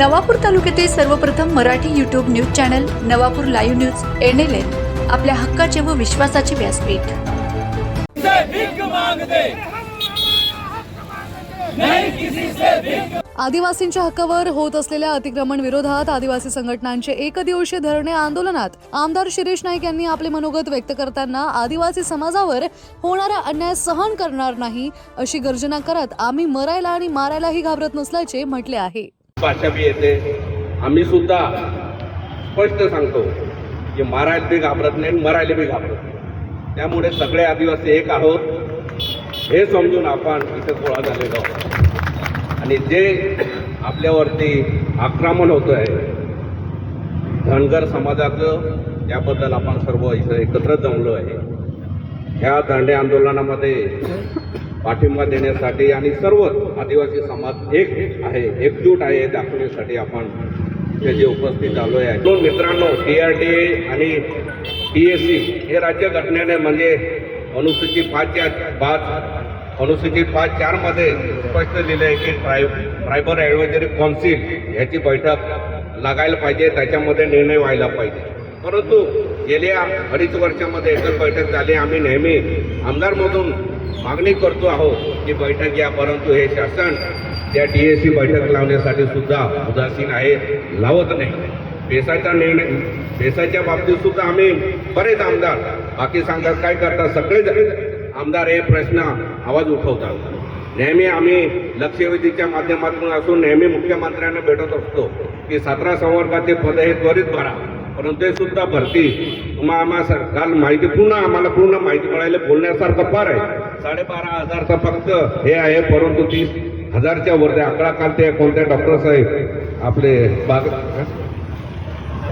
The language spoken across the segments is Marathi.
नवापूर तालुक्यातील सर्वप्रथम Marathi YouTube news channel Navapur live news N L N आपल्या हक्काचे व विश्वासाचे व्यासपीठ. आदिवासींच्या हक्कावर होत असलेल्या अतिक्रमण विरोधात आदिवासी संघटनांचे एकदिवसीय धरणे आंदोलनात आमदार शिरीष नाईक यांनी आपले मनोगत व्यक्त करताना आदिवासी समाजावर होणारा अन्याय सहन करणार नाही अशी गर्जना करत आम्ही मरायला आणि मारायलाही घाबरत नसल्याचे म्हटले आहे. भाषा बी येते. आम्ही सुद्धा स्पष्ट सांगतो की मारायला बी घाबरत नाही आणि मरायला बी घाबरत नाही. त्यामुळे सगळे आदिवासी एक आहोत. हे समजून आपण इथे गोळा झालेलो आहोत. आणि जे आपल्यावरती आक्रमण होतं आहे धनगर समाजाचं त्याबद्दल आपण सर्व इथं एकत्र जमलो आहे ह्या दांडे आंदोलनामध्ये पाठिंबा देण्यासाठी आणि सर्व आदिवासी समाज एक आहे एकजूट आहे दाखवण्यासाठी आपण त्याची उपस्थित झालो आहे दोन मित्रांनो टी आर टी आणि टी एस सी हे राज्य घटनेने म्हणजे अनुसूचित पाचच्या पाच अनुसूचित पाच चारमध्ये स्पष्ट दिले आहे की ट्राय ट्रायबल ॲडव्हायझरी कौन्सिल ह्याची बैठक लागायला पाहिजे त्याच्यामध्ये निर्णय व्हायला पाहिजे. परंतु गेल्या अडीच वर्षामध्ये एकच बैठक झाली. आम्ही नेहमी आमदारमधून मागणी करतो आहोत की बैठक घ्या परंतु हे शासन त्या टी एस सी बैठक लावण्यासाठी सुद्धा उदासीन आहे लावत नाही. पेसाचा निर्णय पेसाच्या बाबतीत सुद्धा आम्ही बरेच आमदार बाकी सांगतात काय करतात सगळेच? आमदार हे प्रश्न आवाज उठवतात. नेहमी आम्ही लक्षवेधीच्या माध्यमातून असून नेहमी मुख्यमंत्र्यांना भेटत असतो की सतरा संवर्गाचे पद हे त्वरित भरा. परंतु ते सुद्धा भरती. तुम्हाला आम्हा सर काल माहिती पूर्ण आम्हाला पूर्ण माहिती मिळायला बोलण्यासारखं फार आहे. साडेबारा हजारचा फक्त हे आहे परंतु तीस हजारच्या वरती आकडा काल ते कोणत्या डॉक्टर साहेब? आपले बाग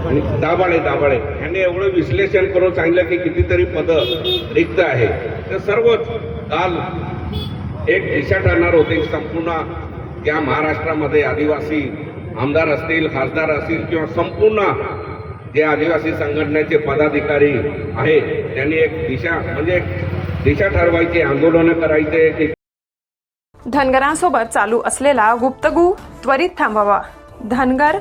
आणि दाबाळे दाबाळे यांनी एवढं विश्लेषण करून सांगितलं की कितीतरी पदं रिक्त आहे. तर सर्वच काल एक दिशा ठरणार होते संपूर्ण या महाराष्ट्रामध्ये आदिवासी आमदार असतील खासदार असतील किंवा संपूर्ण जे आदिवासी संघटनेचे पदाधिकारी आहेत त्यांनी एक दिशा म्हणजे एक दिशा ठरवायची आंदोलनं करायचे धनगरांसोबत चालू असलेला गुप्तगू त्वरित थांबावा. धनगर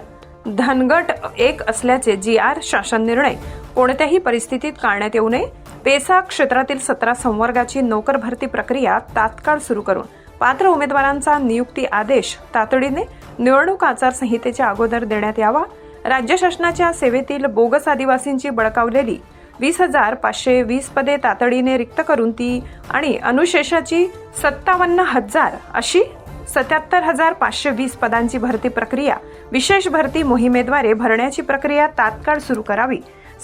धनगट एक असल्याचे जी आर शासन निर्णय. कोणत्याही परिस्थितीत काढण्यात येऊ नये. पेसा क्षेत्रातील सतरा संवर्गाची नोकर भरती प्रक्रिया तात्काळ सुरू करून. पात्र उमेदवारांचा नियुक्ती आदेश तातडीने निवडणूक आचारसंहितेच्या अगोदर देण्यात यावा. राज्य शासनाच्या सेवेतील बोगस आदिवासींची बळकावलेली वीस हजार पाचशे वीस पदे तातडीने रिक्त करून ती आणि अनुशेषाची सत्तावन्न हजार अशी सत्याहत्तर हजार पाचशे वीस पदांची भरती प्रक्रिया विशेष भरती मोहिमेद्वारे भरण्याची प्रक्रिया तात्काळ सुरू करावी.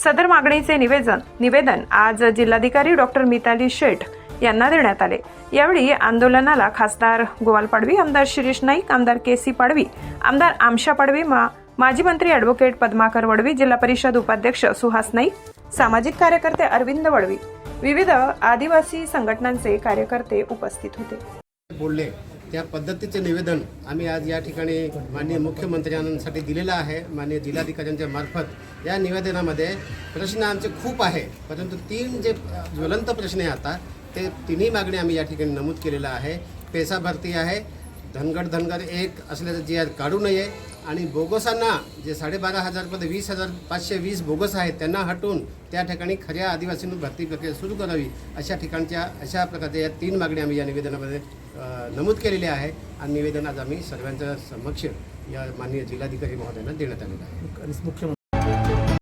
सदर मागणीचे निवेदन निवेदन आज जिल्हाधिकारी डॉक्टर मिताली शेठ यांना देण्यात आले. यावेळी आंदोलनाला खासदार गोवाल पाडवी आमदार शिरीष नाईक आमदार के सी पाडवी आमदार आमशा पाडवी मा माजी मंत्री ॲडव्होकेट पद्माकर वडवी जिल्हा परिषद उपाध्यक्ष सुहास नाईक सामाजिक कार्यकर्ते अरविंद वडवी विविध आदिवासी संघटनांचे कार्यकर्ते उपस्थित होते. बोलले. त्या पद्धतीचे निवेदन आम्ही आज या ठिकाणी माननीय मुख्यमंत्र्यांसाठी दिलेलं आहे. माननीय जिल्हाधिकाऱ्यांच्या मार्फत या निवेदनामध्ये प्रश्न आमचे खूप आहे. परंतु तीन जे ज्वलंत प्रश्न आहे आता ते तिन्ही मागणी आम्ही या ठिकाणी नमूद केलेलं आहे. पेसा भरती आहे. धनगड धनगर एक असल्याचं जी आर काढू नये. आणि बोगसांना जे साडेबारा हजारमध्ये वीस हजार पाचशे वीस बोगस आहेत त्यांना हटवून त्या ठिकाणी खऱ्या आदिवासींनी भरती प्रक्रिया सुरू करावी अशा ठिकाणच्या अशा प्रकारच्या या तीन मागण्या आम्ही या निवेदनामध्ये नमूद केलेल्या आहे. आणि निवेदन आज आम्ही सर्वांच्या समक्ष या माननीय जिल्हाधिकारी महोदयांना देण्यात आलेलं आहे.